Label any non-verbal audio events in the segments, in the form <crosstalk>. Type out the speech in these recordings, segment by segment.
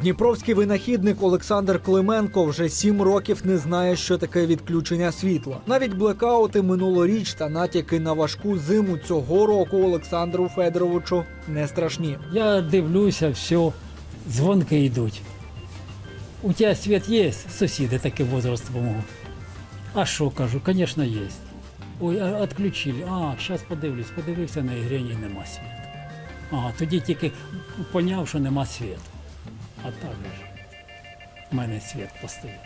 Дніпровський винахідник Олександр Клименко вже сім років не знає, що таке відключення світла. Навіть блекаути минулоріч та натяки на важку зиму цього року Олександру Федоровичу не страшні. Я дивлюся, все, дзвонки йдуть. У тебе світ є? Сусіди таке возраст мого. А що кажу? Звісно, є. Ой, відключили. А, зараз подивлюсь, подивився на ігрені нема світу. Ага, тоді тільки поняв, що нема світу. А так же ж. У мене світ постояв.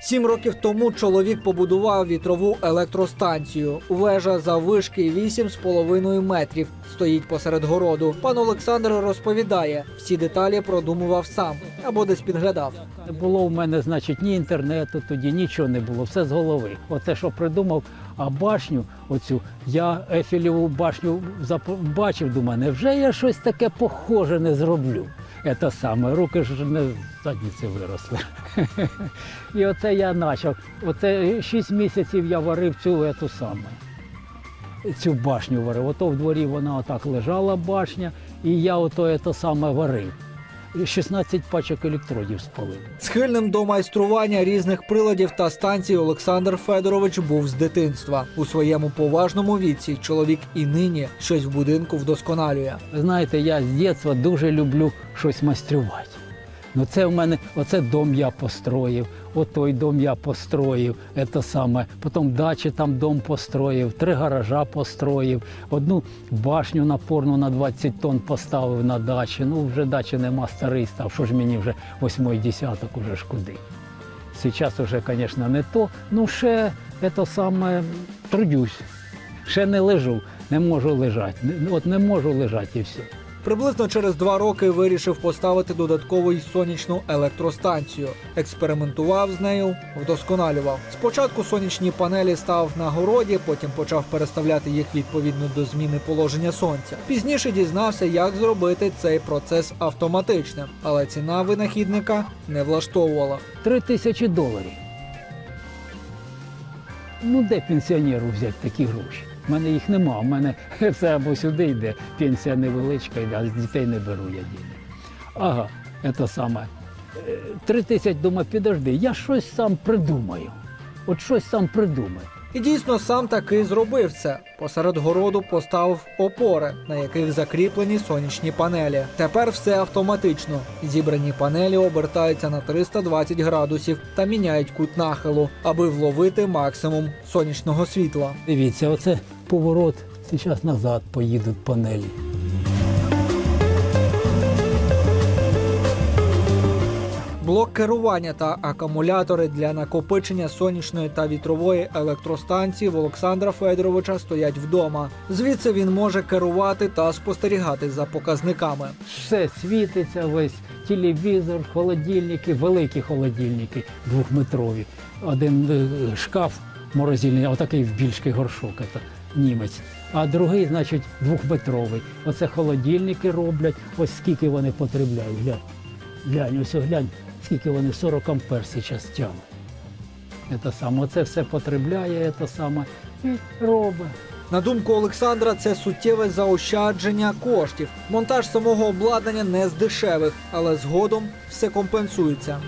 Сім років тому чоловік побудував вітрову електростанцію. Вежа заввишки 8,5 метрів стоїть посеред городу. Пан Олександр розповідає, всі деталі продумував сам або десь підглядав. Не було в мене, значить, ні інтернету тоді, нічого не було, все з голови. Оце що придумав, а башню, оцю, я Ефілєву башню бачив, думаю, невже я щось таке похоже не зроблю? Це саме, руки ж не з задниці виросли. <laughs> І оце я почав. Оце 6 місяців я варив цю ету саме. Цю башню варив. Ото в дворі вона отак лежала башня, і я ото це саме варив. 16 пачок електродів спалив. Схильним до майстрування різних приладів та станцій Олександр Федорович був з дитинства. У своєму поважному віці чоловік і нині щось в будинку вдосконалює. Знаєте, я з дитинства дуже люблю щось майструвати. Ну це в мене, оце дом я построїв, отой дом я построїв, це саме. Потім дачі там дом построїв, три гаража построїв, одну башню напорну на 20 тонн поставив на дачі. Ну вже дачі нема старий став, що ж мені вже восьмий десяток, уже ж куди. Зараз вже, звісно, не то. Ну ще це саме трудюсь. Ще не лежу, не можу лежати. От не можу лежати і все. Приблизно через два роки вирішив поставити додаткову й сонячну електростанцію. Експериментував з нею, вдосконалював. Спочатку сонячні панелі став на городі, потім почав переставляти їх відповідно до зміни положення сонця. Пізніше дізнався, як зробити цей процес автоматичним, але ціна винахідника не влаштовувала. Три тисячі доларів. Ну, де пенсіонеру взяти такі гроші? У мене їх нема. У мене <laughs> все або сюди йде, пенсія невеличка йде, а з дітей не беру я діти. Ага, це саме. Е, Три тисячі, думаю, підожди, я щось сам придумаю. От щось сам придумаю. І дійсно сам таки зробив це. Посеред городу поставив опори, на яких закріплені сонячні панелі. Тепер все автоматично. Зібрані панелі обертаються на 320 градусів та міняють кут нахилу, аби вловити максимум сонячного світла. Дивіться, оце поворот. Зараз назад поїдуть панелі. Блок керування та акумулятори для накопичення сонячної та вітрової електростанції в Олександра Федоровича стоять вдома. Звідси він може керувати та спостерігати за показниками. Все світиться, весь телевізор, холодильники, великі холодильники двохметрові. Один е, шкаф морозильний, отакий в більший горшок, це німець. А другий, значить, двохметровий. Оце холодильники роблять, ось скільки вони потребляють. Глянь, глянь, ось глянь, скільки вони 40 ампер зараз тягнуть. Це саме, оце все потребляє, це саме і робить. На думку Олександра, це суттєве заощадження коштів. Монтаж самого обладнання не з дешевих, але згодом все компенсується.